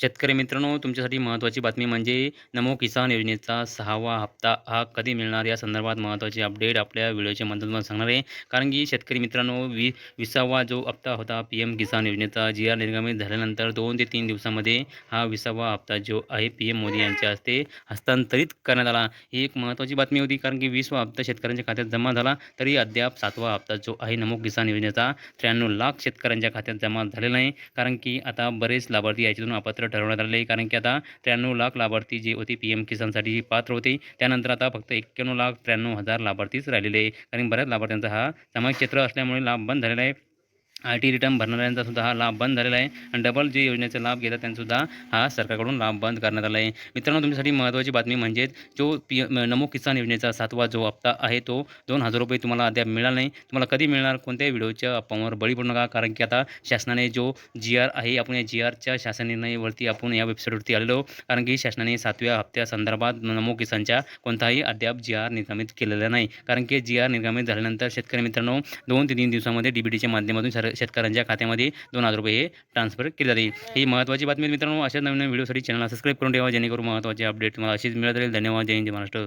शेतकरी मित्रांनो तुमच्यासाठी महत्त्वाची बातमी म्हणजे नमो किसान योजनेचा सहावा हप्ता हा कधी मिळणार? या संदर्भात महत्त्वाची अपडेट आपल्या व्हिडिओच्या माध्यमातून सांगणार आहे. कारण की शेतकरी मित्रांनो वी विसावा जो हप्ता होता पी एम किसान योजनेचा जी आर निर्गमित झाल्यानंतर दोन ते तीन दिवसामध्ये हा विसावा हप्ता जो आहे पी एम मोदी यांच्या हस्ते हस्तांतरित करण्यात आला. ही एक महत्त्वाची बातमी होती. कारण की वीसवा हप्ता शेतकऱ्यांच्या खात्यात जमा झाला तरी अद्याप सातवा हप्ता जो आहे नमो किसान योजनेचा त्र्याण्णव लाख शेतकऱ्यांच्या खात्यात जमा झालेला नाही. कारण की आता बरेच लाभार्थी याच्यातून अपात्र ठरवण्यात आले आहे. कारण की आता त्र्याण्णव लाख लाभार्थी जे होते पी एम किसानसाठी जी पात्र होते त्यानंतर आता फक्त एक्क्याण्णव लाख त्र्याण्णव हजार लाभार्थीच राहिलेले आहे. कारण बऱ्याच लाभार्थ्यांचा हा सामाजिक क्षेत्र असल्यामुळे लाभ बंद झालेला आहे. आय टी रिटर्न भरणाऱ्यांचा सुद्धा हा लाभ बंद झालेला आहे आणि डबल जे योजनेचा लाभ घेतात त्यांचासुद्धा हा सरकारकडून लाभ बंद करण्यात आला आहे. मित्रांनो तुमच्यासाठी महत्त्वाची बातमी म्हणजेच जो पी नमो किसान योजनेचा सातवा जो हप्ता आहे तो दोन हजार रुपये तुम्हाला अद्याप मिळाला नाही. तुम्हाला कधी मिळणार कोणत्याही व्हिडिओच्या अफवांवर बळी पडू नका कारण की आता शासनाने जो जी आर आहे आपण या जी आरच्या शासन निर्णयावरती आपण या वेबसाईटवरती आलेलो कारण की शासनाने सातव्या हप्त्यासंदर्भात नमो किसानच्या कोणताही अद्याप जी आर निर्गमित केलेला नाही. कारण की जी आर निर्गमित झाल्यानंतर शेतकरी मित्रांनो दोन ते तीन दिवसामध्ये डी बी टीच्या माध्यमातून सर शेतकऱ्यांच्या खात्यामध्ये दोन हजार रुपये हे ट्रान्सफर केले जाते. ही महत्त्वाची बातमी मित्रांनो. अशा नवीन व्हिडिओसाठी चॅनलला सबस्क्राईब करून ठेवा. जेणेकरून महत्त्वाचे अपडेट तुम्हाला अशीच मिळत राहील. धन्यवाद. जय हिंद. महाराष्ट्र.